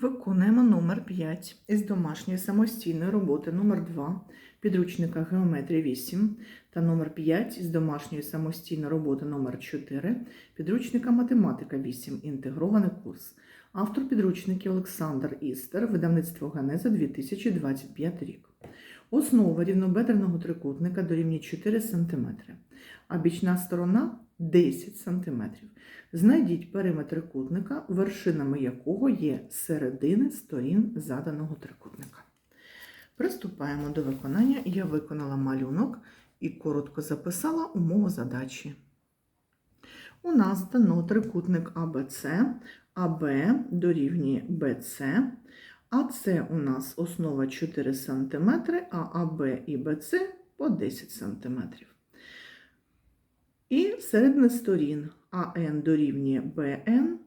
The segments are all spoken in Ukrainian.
Виконуємо номер 5 із домашньої самостійної роботи номер 2 підручника Геометрія 8 та номер 5 із домашньої самостійної роботи номер 4 підручника Математика 8 інтегрований курс. Автор підручників Олександр Істер, видавництво Ганеза 2025 рік. Основа рівнобедреного трикутника дорівнює 4 см, а бічна сторона 10 см. Знайдіть периметр трикутника, вершинами якого є середини сторін заданого трикутника. Приступаємо до виконання. Я виконала малюнок і коротко записала умову задачі. У нас дано трикутник АБЦ, АБ дорівнює БЦ, АЦ у нас основа 4 см, а АБ і БЦ по 10 см. І середини сторін АН дорівнює БН,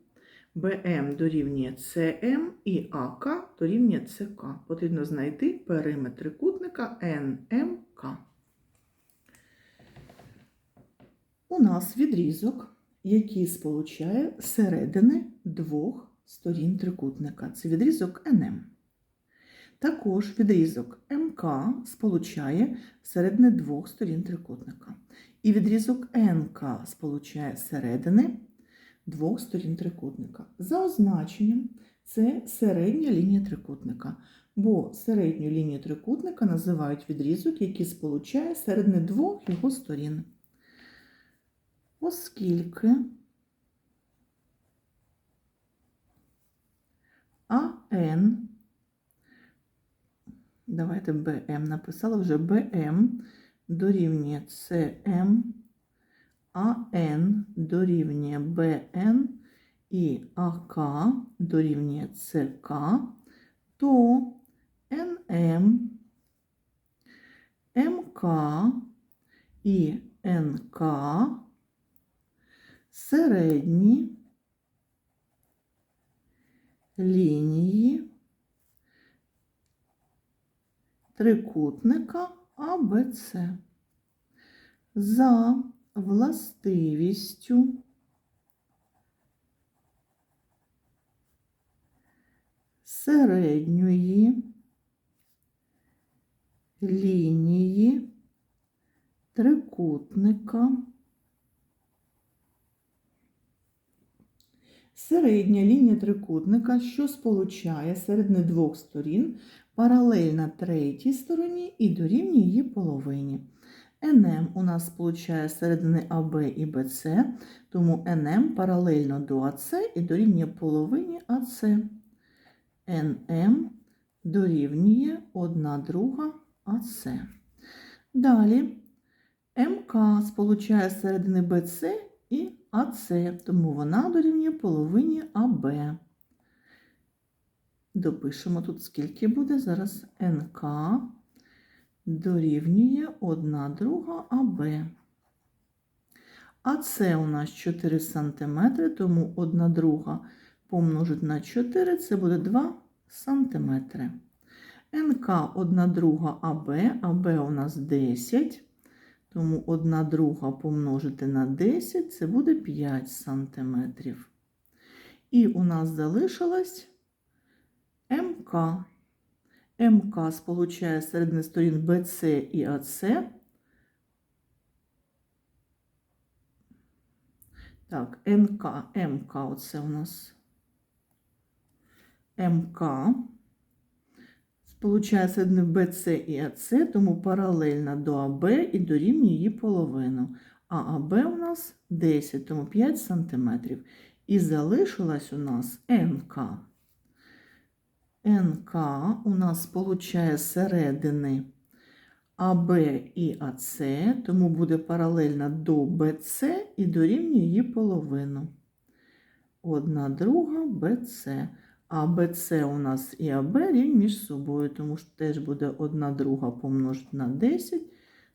БМ дорівнює СМ і АК дорівнює ЦК. Потрібно знайти периметр трикутника НМК. У нас відрізок, який сполучає середини двох сторін трикутника. Це відрізок НМ. Також відрізок МК сполучає середини двох сторін трикутника. І відрізок НК сполучає середини двох сторін трикутника. За означенням, це середня лінія трикутника, бо середню лінію трикутника називають відрізок, який сполучає середини двох його сторін. Оскільки АН, давайте БМ написала вже БМ дорівнює CM, АН дорівнює БН і АК дорівнює ЦК, то НМ, МК і НК середні лінії трикутника АБЦ за властивістю середньої лінії трикутника. Середня лінія трикутника, що сполучає середини двох сторін, паралельна третій стороні і дорівнює її половині. НМ у нас сполучає середини АБ і БЦ, тому НМ паралельно до АЦ і дорівнює половині АЦ. НМ дорівнює 1 друга АЦ. Далі МК сполучає середини БЦ і АЦ, тому вона дорівнює половині АБ. Допишемо тут, скільки буде зараз НК дорівнює 1 друга АБ. АЦ у нас 4 см, тому 1 друга помножити на 4 це буде 2 см. НК 1 друга АБ, АБ у нас 10 тому 1 друга помножити на 10 це буде 5 сантиметрів. І у нас залишилось МК. МК сполучає середини сторін БЦ і АЦ. Так, НК, МК оце у нас МК. Сполучає середини БЦ і АЦ, тому паралельно до АБ і дорівнює її половину. А АБ у нас 10, тому 5 см. І залишилась у нас НК. НК у нас сполучає середини АБ і АЦ, тому буде паралельно до БЦ і дорівнює її половину. Одна друга БЦ. А БЦ у нас і АБ рівні між собою, тому що теж буде 1 друга помножити на 10,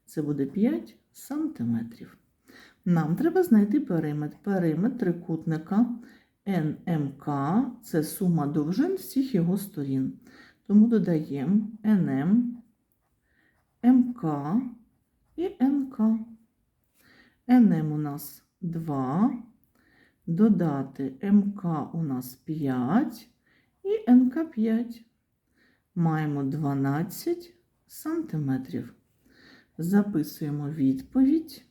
це буде 5 сантиметрів. Нам треба знайти периметр. Периметр трикутника НМК це сума довжин всіх його сторін. Тому додаємо НМ, МК і НК. НМ у нас 2, додати МК у нас 5. І і НК5. Маємо 12 сантиметрів. Записуємо відповідь.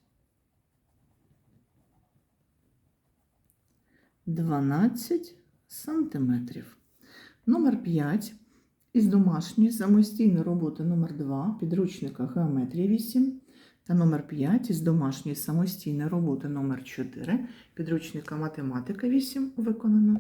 12 сантиметрів. Номер 5. Із домашньої самостійної роботи номер 2 підручника Геометрія 8 та номер 5 із домашньої самостійної роботи номер 4 підручника Математика 8 виконано.